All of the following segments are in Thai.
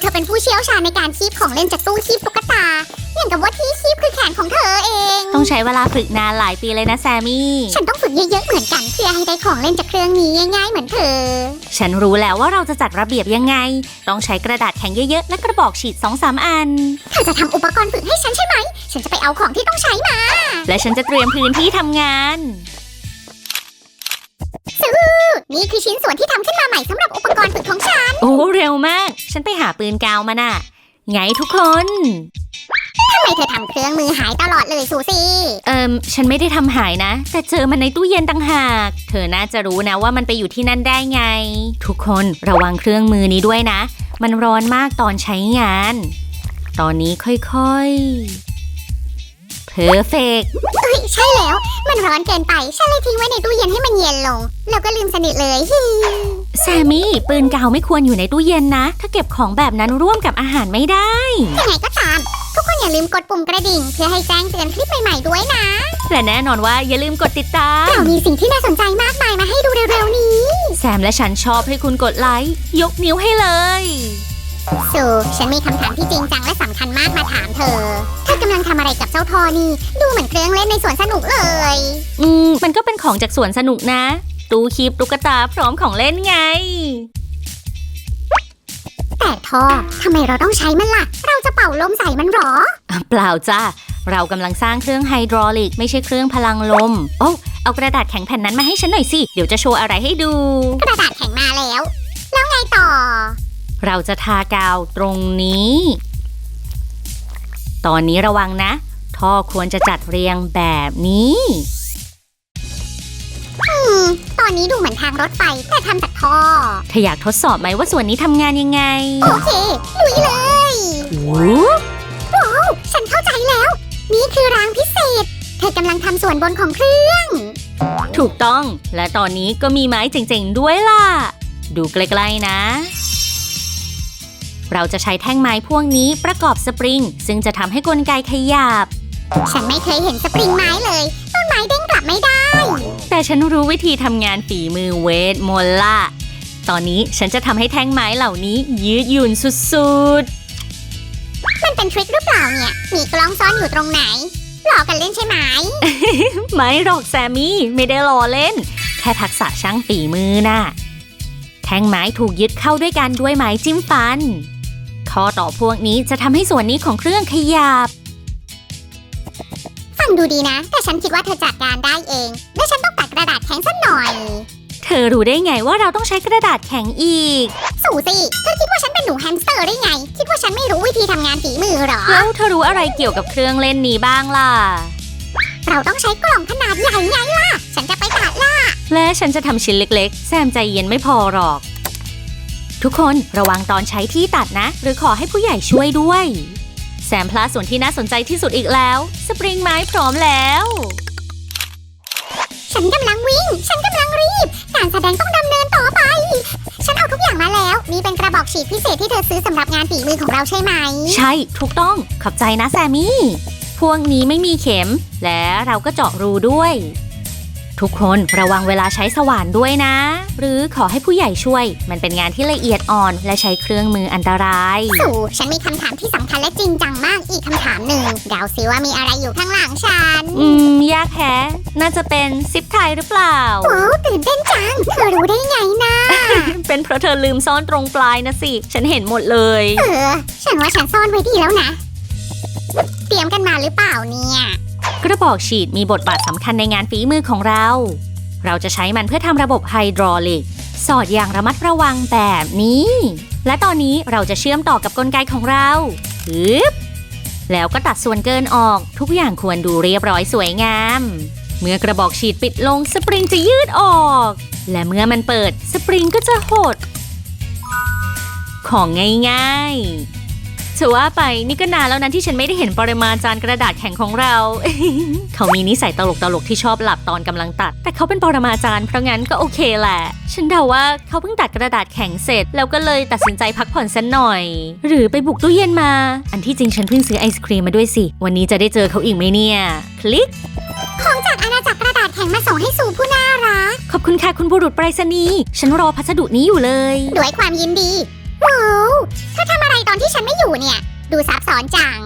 เธอเป็นผู้เชี่ยวชาญในการคีบของเล่นจากตู้คีบตุ๊กตา อย่างกับว่าที่คีบคือแขนของเธอเอง ต้องใช้เวลาฝึกนานหลายปีเลยนะแซมมี่ ฉันต้องฝึกเยอะๆเหมือนกันเพื่อให้ได้ของเล่นจากเครื่องนี้ง่าย ๆ เหมือนเธอ ฉันรู้แล้วว่าเราจะจัดระเบียบยังไง ต้องใช้กระดาษแข็งเยอะๆ และกระบอกฉีด2อสามอัน เธอจะทำอุปกรณ์ฝึกให้ฉันใช่ไหม ฉันจะไปเอาของที่ต้องใช้มา และฉันจะเตรียมพื้นที่ทำงานนี่คือชิ้นส่วนที่ทำขึ้นมาใหม่สำหรับอุปกรณ์ฝึกของฉันโอ้ เร็วมาก ฉันไปหาปืนกาวมาน่ะ ไงทุกคน ทำไมเธอทำเครื่องมือหายตลอดเลยสูซี่ เอิมฉันไม่ได้ทำหายนะ แต่เจอมันในตู้เย็นต่างหาก เธอน่าจะรู้นะว่ามันไปอยู่ที่นั่นได้ไง ทุกคนระวังเครื่องมือนี้ด้วยนะ มันร้อนมากตอนใช้งาน ตอนนี้ค่อยๆ เพอร์เฟกเอ้ยใช่แล้ว มันร้อนเกินไป ฉันเลยทิ้งไว้ในตู้เย็นให้มันเย็นลง แล้วก็ลืมสนิทเลยฮิ แซมมี่ปืนกาวไม่ควรอยู่ในตู้เย็นนะ ถ้าเก็บของแบบนั้นร่วมกับอาหารไม่ได้ ยังไงก็ตาม ทุกคนอย่าลืมกดปุ่มกระดิ่ง เพื่อให้แจ้งเตือนคลิปใหม่ๆด้วยนะ และแน่นอนว่าอย่าลืมกดติดตาม เรามีสิ่งที่น่าสนใจมากมายมาให้ดูเร็วๆนี้ แซมและฉันชอบให้คุณกดไลค์ยกนิ้วให้เลย สูฉันมีคำถามที่จริงจังและสำคัญมากมาถามเธอ เธอกำลังทำอะไรกับเจ้าทอนี่ ดูเหมือนเครื่องเล่นในสวนสนุกเลย อืม มันก็เป็นของจากสวนสนุกนะ ตู้คีบตุ๊กตาพร้อมของเล่นไง แต่ทอทำไมเราต้องใช้มันล่ะ เราจะเป่าลมใส่มันหรอ เปล่าจ้าเรากำลังสร้างเครื่องไฮดรอลิก ไม่ใช่เครื่องพลังลม โอ้เอากระดาษแข็งแผ่นนั้นมาให้ฉันหน่อยสิ เดี๋ยวจะโชว์อะไรให้ดู กระดาษแข็งมาแล้ว แล้วไงต่อ เราจะทากาวตรงนี้ ตอนนี้ระวังนะ ท่อควรจะจัดเรียงแบบนี้อื มตอนนี้ดูเหมือนทางรถไฟแต่ทำจากท่อ เธออยากทดสอบไหมว่าส่วนนี้ทำงานยังไงโอเคลุยเลยวู้ฉันเข้าใจแล้ว นี่คือรางพิเศษ เธอกำลังทำส่วนบนของเครื่อง ถูกต้อง และตอนนี้ก็มีไม้เจ๋งๆด้วยล่ะ ดูใกล้ๆนะ เราจะใช้แท่งไม้พวกนี้ประกอบสปริง ซึ่งจะทำให้กลไกขยับ ฉันไม่เคยเห็นสปริงไม้เลย ต้นไม้เด้งกลับไม่ได้ แต่ฉันรู้วิธีทำงานฝีมือเวทมนต์ล่ะตอนนี้ฉันจะทำให้แท่งไม้เหล่านี้ยืดหยุ่นสุดมันเป็นทริคหรือเปล่าเนี่ย มีกล้องซ่อนอยู่ตรงไหน หลอกกันเล่นใช่ไหม ๆ ไม่หรอกแซมมี่ ไม่ได้ล้อเล่น แค่ทักษะช่างฝีมือน่ะ แท่งไม้ถูกยึดเข้าด้วยกันด้วยไม้จิ้มฟัน ข้อต่อพวกนี้จะทำให้ส่วนนี้ของเครื่องขยับฟั งดูดีนะ แต่ฉันคิดว่าเธอจัดการได้เอง และฉันต้องตัดกระดาษแข็งสักหน่อย เธอรู้ได้ไงว่าเราต้องใช้กระดาษแข็งอีก สูสิเธอคิดว่าฉันเป็นหนูแฮมสเตอร์ได้ไง คิดว่าฉันไม่รู้วิธีทำงานฝีมือเหรอ แล้วเธอรู้อะไรเกี่ยวกับเครื่องเล่นนี้บ้างล่ะ เราต้องใช้กล่องขนาดใหญ่ไงล่ะ ฉันจะไปตัดล่ะ และฉันจะทำชิ้นเล็ก ๆ แซมใจเย็นไม่พอหรอก ทุกคนระวังตอนใช้ที่ตัดนะ หรือขอให้ผู้ใหญ่ช่วยด้วย แซมพลาดส่วนที่น่าสนใจที่สุดอีกแล้ว สปริงไม้พร้อมแล้ว ฉันกำลังวิ่ง ฉันกำลังรีบ การแสดงต้องดำเนินต่อไป ฉันเอาทุกอย่างมาแล้ว นี่เป็นกระบอกฉีดพิเศษที่เธอซื้อสำหรับงานฝีมือของเราใช่ไหม ใช่ ถูกต้อง ขอบใจนะแซมมี่ พวกนี้ไม่มีเข็ม และเราก็เจาะรูด้วย ทุกคนระวังเวลาใช้สว่านด้วยนะ หรือขอให้ผู้ใหญ่ช่วย มันเป็นงานที่ละเอียดอ่อน และใช้เครื่องมืออันตราย สู่ฉันมีคำถามที่สำคัญและจริงจังมากอีกคำถามหนึ่งเดาซิว่ามีอะไรอยู่ข้างหลังฉันอืม ยากแฮะน่าจะเป็นซิปไทยหรือเปล่าว้าวตื่นเต้นจัง เธอรู้ได้ไงนะ เป็นเพราะเธอลืมซ่อนตรงปลายนะสิ ฉันเห็นหมดเลย เออ ฉันว่าฉันซ่อนไว้ดีแล้วนะ เตรียมกันมาหรือเปล่าเนี่ย กระบอกฉีดมีบทบาทสำคัญในงานฝีมือของเรา เราจะใช้มันเพื่อทำระบบไฮดรอลิก สอดอย่างระมัดระวังแบบนี้ และตอนนี้เราจะเชื่อมต่อกับกลไกของเราฮึบแล้วก็ตัดส่วนเกินออก ทุกอย่างควรดูเรียบร้อยสวยงาม เมื่อกระบอกฉีดปิดลงสปริงจะยืดออก และเมื่อมันเปิดสปริงก็จะหด ของง่ายๆ จะว่าไปนี่ก็นานแล้วนะที่ฉันไม่ได้เห็นปริมาณจานกระดาษแข็งของเรา เขามีนิสัยตลกตลกๆที่ชอบหลับตอนกำลังตัด แต่เขาเป็นปรมาจารย์เพราะงั้นก็โอเคแหละ ฉันเดาว่าเขาเพิ่งตัดกระดาษแข็งเสร็จ แล้วก็เลยตัดสินใจพักผ่อนสักหน่อย หรือไปบุกตู้เย็นมา อันที่จริงฉันเพิ่งซื้อไอศครีมมาด้วยสิ วันนี้จะได้เจอเขาอีกไหมเนี่ย คลิก ของจากอาณาจักรกระดาษแข็งมาส่งให้สู่ผู้น่ารัก ขอบคุณค่ะคุณบุรุษไปรษณีย์ ฉันรอพัสดุนี้อยู่เลย ด้วยความยินดี ว้าวเธอทำ อะไรอยู่เนี่ย ดูซับซ้อนจัง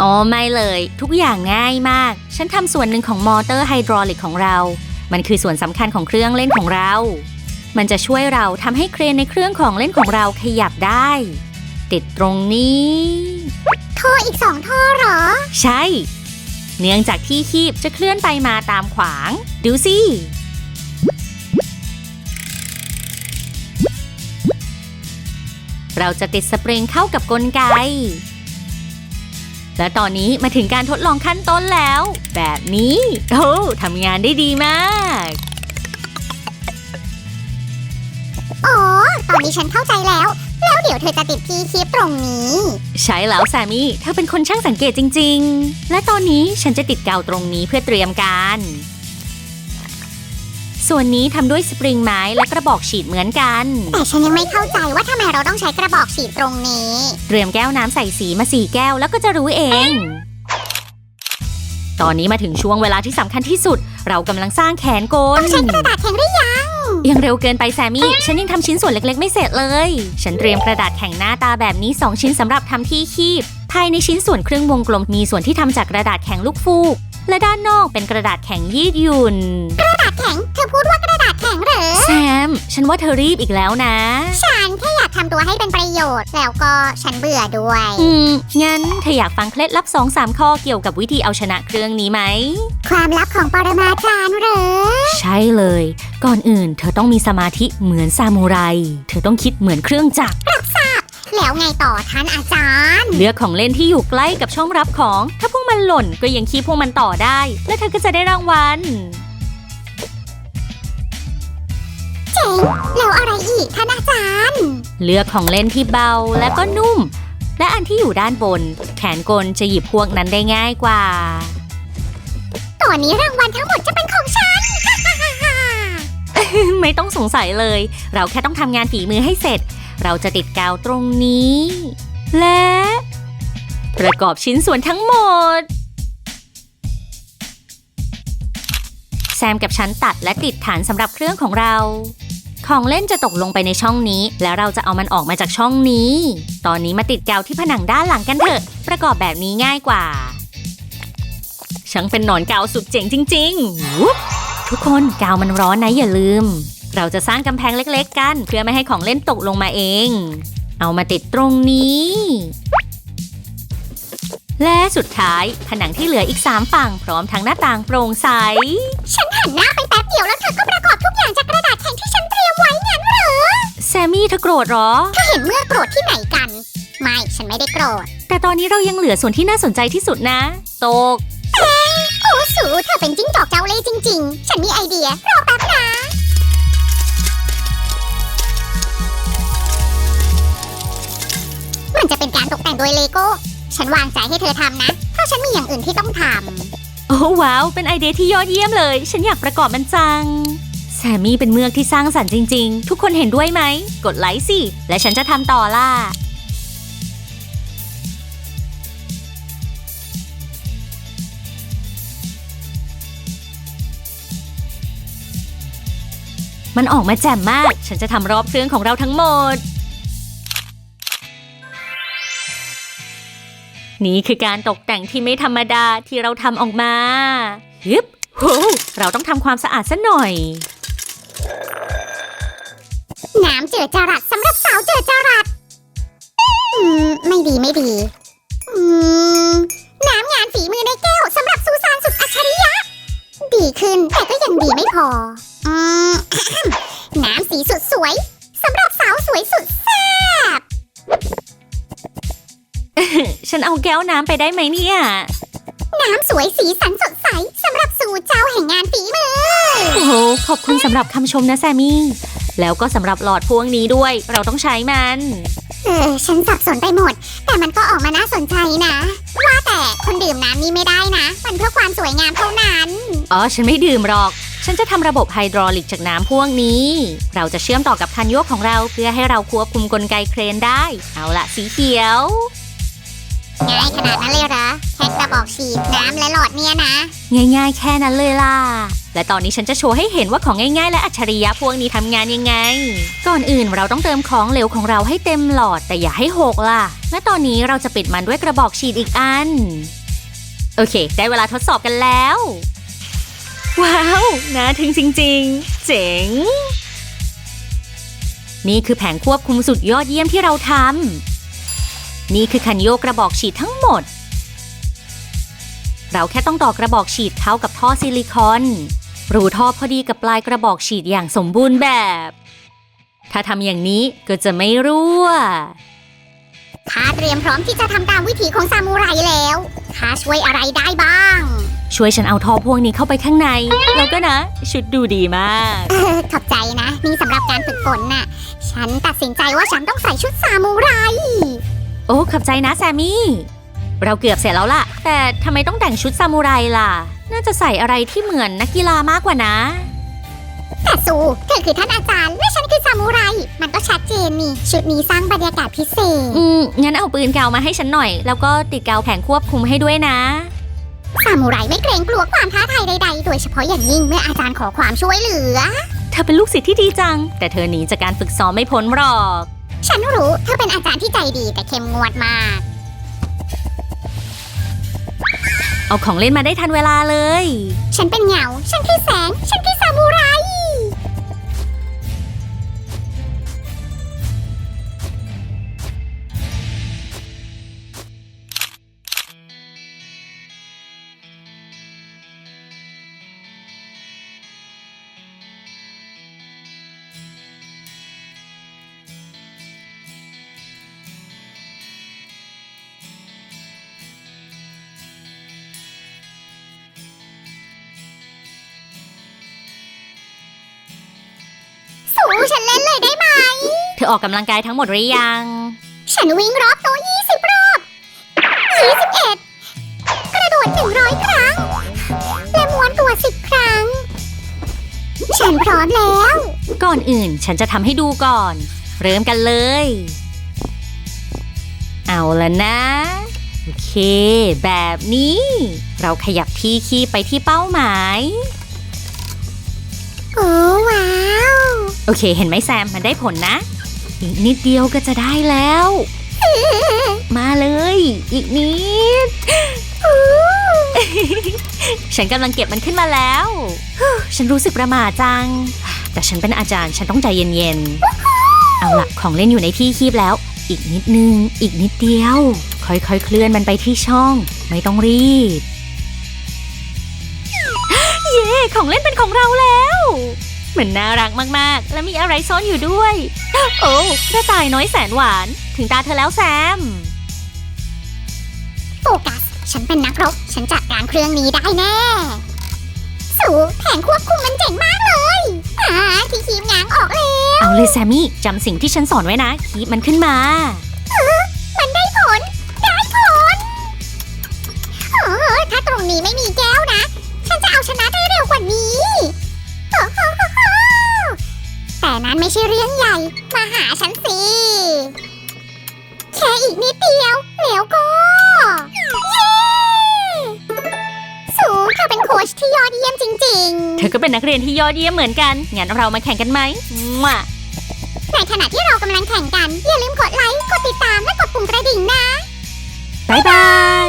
อ๋อไม่เลย ทุกอย่างง่ายมาก ฉันทำส่วนหนึ่งของมอเตอร์ไฮดรอลิกของเรา มันคือส่วนสำคัญของเครื่องเล่นของเรา มันจะช่วยเราทำให้เครนในเครื่องของเล่นของเราขยับได้ ติดตรงนี้ ท่ออีกสองท่อเหรอ ใช่ เนื่องจากที่คีบจะเคลื่อนไปมาตามขวาง ดูสิ เราจะติดสปริงเข้ากับกลไก และตอนนี้มาถึงการทดลองขั้นต้นแล้ว แบบนี้โอ้ทำงานได้ดีมากอ๋อตอนนี้ฉันเข้าใจแล้ว แล้วเดี๋ยวเธอจะติดที่คลิปตรงนี้ ใช่แล้วแซมมี่เธอเป็นคนช่างสังเกตจริง ๆ และตอนนี้ฉันจะติดกาวตรงนี้เพื่อเตรียมการ ส่วนนี้ทำด้วยสปริงไม้และกระบอกฉีดเหมือนกัน แต่ฉันยังไม่เข้าใจว่าทำไมเราต้องใช้กระบอกฉีดตรงนี้ เตรียมแก้วน้ำใส่สีมาสี่แก้วแล้วก็จะรู้เอง ตอนนี้มาถึงช่วงเวลาที่สำคัญที่สุด เรากำลังสร้างแขนกลใช้กระดาษแข็งหรือยัง ยังเร็วเกินไปแซมมี่ ฉันยังทำชิ้นส่วนเล็กๆ ไม่เสร็จเลย ฉันเตรียมกระดาษแข็งหน้าตาแบบนี้ 2 ชิ้นสำหรับทำที่คีบ ภายในชิ้นส่วนครึ่งวงกลมมีส่วนที่ทำจากกระดาษแข็งลูกฟูก และด้านนอกเป็นกระดาษแข็งยืดหยุ่นกระดาษแข็ง เธอพูดว่ากระดาษแข็งเหรอ แซม ฉันว่าเธอรีบอีกแล้วนะ ฉันแค่อยากทำตัวให้เป็นประโยชน์ แล้วก็ฉันเบื่อด้วย อืม งั้นเธออยากฟังเคล็ดลับ2-3ข้อเกี่ยวกับวิธีเอาชนะเครื่องนี้ไหม ความลับของปรมาจารย์เหรอ ใช่เลย ก่อนอื่น เธอต้องมีสมาธิเหมือนซามูไร เธอต้องคิดเหมือนเครื่องจักร แล้วไงต่อท่านอาจารย์ เลือกของเล่นที่อยู่ใกล้กับช่องรับของ ถ้าพวกมันหล่นก็ยังคีบพวกมันต่อได้ และเธอก็จะได้รางวัล แล้วอะไรอีกท่านอาจารย์ เลือกของเล่นที่เบาและก็นุ่ม และอันที่อยู่ด้านบน แขนกลจะหยิบพวกนั้นได้ง่ายกว่าตอนนี้รางวัลทั้งหมดจะเป็นของฉัน ไม่ต้องสงสัยเลย เราแค่ต้องทำงานฝีมือให้เสร็จ เราจะติดกาวตรงนี้ และ ประกอบชิ้นส่วนทั้งหมด แซมกับฉันตัดและติดฐานสำหรับเครื่องของเรา ของเล่นจะตกลงไปในช่องนี้ แล้วเราจะเอามันออกมาจากช่องนี้ ตอนนี้มาติดกาวที่ผนังด้านหลังกันเถอะ ประกอบแบบนี้ง่ายกว่าช่างเป็นหนอนกาวสุดเจ๋งจริงๆ ทุกคนกาวมันร้อนนะอย่าลืม เราจะสร้างกำแพงเล็กๆ กัน เพื่อไม่ให้ของเล่นตกลงมาเอง เอามาติดตรงนี้ และสุดท้ายผนังที่เหลืออีก3ฝั่งพร้อมทั้งหน้าต่างโปร่งใส ฉันหันหน้าไปแป๊บเดียวแล้วเธอก็ประกอบทุกอย่างจะ แซมมี่เธอโกรธเหรอ เธอเห็นเมื่อโกรธที่ไหนกัน ไม่ฉันไม่ได้โกรธ แต่ตอนนี้เรายังเหลือส่วนที่น่าสนใจที่สุดนะ ตก โอ้สูเธอเป็นจิ้งจอกเจ้าเล่ห์จริง ๆ ฉันมีไอเดีย รอแป๊บนะ มันจะเป็นการตกแต่งโดยเลโก้ ฉันวางใจให้เธอทำนะ เพราะฉันมีอย่างอื่นที่ต้องทโอ้ว้าว เป็นไอเดียที่ยอดเยี่ยมเลย ฉันอยากประกอบมันจัง แซมมี่เป็นเมือกที่สร้างสรรค์จริง ๆ ทุกคนเห็นด้วยไหม กดไลค์สิ และฉันจะทำต่อล่ะมันออกมาแจ่มมาก ฉันจะทำรอบเครื่องของเราทั้งหมด นี่คือการตกแต่งที่ไม่ธรรมดาที่เราทำออกมา ฮึบโหเราต้องทำความสะอาดซะหน่อย น้ำเจือจรัสสำหรับสาวเจือจรัสอืม ไม่ดีไม่ดี อืม น้ำงานฝีมือในแก้วสำหรับซูซานสุดอัจฉริยะ ดีขึ้นแต่ก็ยังดีไม่พอ อืม น้ำสีสุดสวยสำหรับสาวสวยสุดแซ่บ ฉันเอาแก้วน้ำไปได้ไหมเนี่ย น้ำสวยสีสันสดใสสำหรับสู่เจ้าแห่งงานฝีมือ โอ้โห ขอบคุณสำหรับคำชมนะแซมมี่ แล้วก็สำหรับหลอดพวงนี้ด้วย เราต้องใช้มัน เออฉันสับสนไปหมด แต่มันก็ออกมาน่าสนใจนะ ว่าแต่คนดื่มน้ำนี้ไม่ได้นะ มันเพื่อความสวยงามเท่านั้น อ๋อ ฉันไม่ดื่มหรอก ฉันจะทำระบบไฮดรอลิกจากน้ำพวกนี้ เราจะเชื่อมต่อกับคันโยกของเราเพื่อให้เราควบคุมกลไกเครนได้ เอาละสีเขียว ง่ายขนาดนั้นเลยเหรอแค่กระบอกฉีดน้ำและหลอดเนี่ยนะ ง่ายๆ แค่นั้นเลยล่ะ และตอนนี้ฉันจะโชว์ให้เห็นว่าของง่าย ๆ และอัจฉริยะพวกนี้ทำงานยังไง ก่อนอื่นเราต้องเติมของเหลวของเราให้เต็มหลอดแต่อย่าให้หกล่ะ และตอนนี้เราจะปิดมันด้วยกระบอกฉีดอีกอัน โอเค ได้เวลาทดสอบกันแล้ว ว้าวน่าทึ่งจริง ๆ เจ๋ง นี่คือแผงควบคุมสุดยอดเยี่ยมที่เราทำนี่คือคันโยกกระบอกฉีดทั้งหมดเราแค่ต้องต่อกระบอกฉีดเข้ากับท่อซิลิคอน รูท่อพอดีกับปลายกระบอกฉีดอย่างสมบูรณ์แบบ ถ้าทำอย่างนี้ก็จะไม่รั่วข้าเตรียมพร้อมที่จะทำตามวิถีของซามูไรแล้วข้าช่วยอะไรได้บ้าง ช่วยฉันเอาท่อพวกนี้เข้าไปข้างใน แล้วก็นะ ชุดดูดีมากเออขอบใจนะ นี่สำหรับการฝึกฝนน่ะ ฉันตัดสินใจว่าฉันต้องใส่ชุดซามูไร โอ้ขอบใจนะแซมมี่ เราเกือบเสร็จแล้วล่ะ แต่ทำไมต้องแต่งชุดซามูไรล่ะ น่าจะใส่อะไรที่เหมือนนักกีฬามากกว่านะ แต่ซูเธอคือท่านอาจารย์และฉันคือซามูไร มันก็ชัดเจนนี่ ชุดนี้สร้างบรรยากาศพิเศษ อืม งั้นเอาปืนกาวมาให้ฉันหน่อย แล้วก็ติดกาวแผงควบคุมให้ด้วยนะ ซามูไรไม่เกรงกลัวความท้าทายใดๆ โดยเฉพาะอย่างยิ่งเมื่ออาจารย์ขอความช่วยเหลือ เธอเป็นลูกศิษย์ที่ดีจัง แต่เธอหนีจากการฝึกซ้อมไม่พ้นหรอก ฉันรู้เธอเป็นอาจารย์ที่ใจดีแต่เข้มงวดมาก เอาของเล่นมาได้ทันเวลาเลย ฉันเป็นเหงา ฉันคือแสง ฉันคือซามูไร สู้ฉันเล่นเลยได้ไหม เธอออกกำลังกายทั้งหมดหรือยัง ฉันวิ่งรอบโต๊ะ20 รอบ 21 กระโดด 100 ครั้ง และม้วนตัว 10 ครั้ง ฉันพร้อมแล้ว ก่อนอื่นฉันจะทำให้ดูก่อน เริ่มกันเลย เอาละนะ โอเค แบบนี้ เราขยับที่คีย์ไปที่เป้าหมาย โอ้ว้าว โอเค เห็นไหมแซม มันได้ผลนะ อีกนิดเดียวก็จะได้แล้ว มาเลย อีกนิด ฉันกำลังเก็บมันขึ้นมาแล้ว ฉันรู้สึกประหม่าจัง แต่ฉันเป็นอาจารย์ ฉันต้องใจเย็นๆ เอาละของเล่นอยู่ในที่คีบแล้ว อีกนิดนึง อีกนิดเดียว ค่อยๆ เคลื่อนมันไปที่ช่อง ไม่ต้องรีบ เย้ของเล่นเป็นของเราแล้ว มันน่ารักมากๆ และมีอะไรซ่อนอยู่ด้วย โอ้กระต่ายน้อยแสนหวาน ถึงตาเธอแล้วแซม โฟกัส ฉันเป็นนักรบ ฉันจัดการเครื่องนี้ได้แน่ สูแผนควบคุมมันเจ๋งมากเลยอ่าที่คีมง้างออกเลย เอาเลยแซมมี่จำสิ่งที่ฉันสอนไว้นะคีบมันขึ้นมา แต่นั้นไม่ใช่เรื่องใหญ่ มาหาฉันสิ แค่อีกนิดเดียว แล้วก็ เย้สูเธอเป็นโค้ชที่ยอดเยี่ยมจริงเธอก็เป็นนักเรียนที่ยอดเยี่ยมเหมือนกัน งั้นเรามาแข่งกันไหมมาๆในขณะที่เรากำลังแข่งกัน อย่าลืมกดไลค์ กดติดตาม และกดปุ่มกระดิ่งนะบายบาย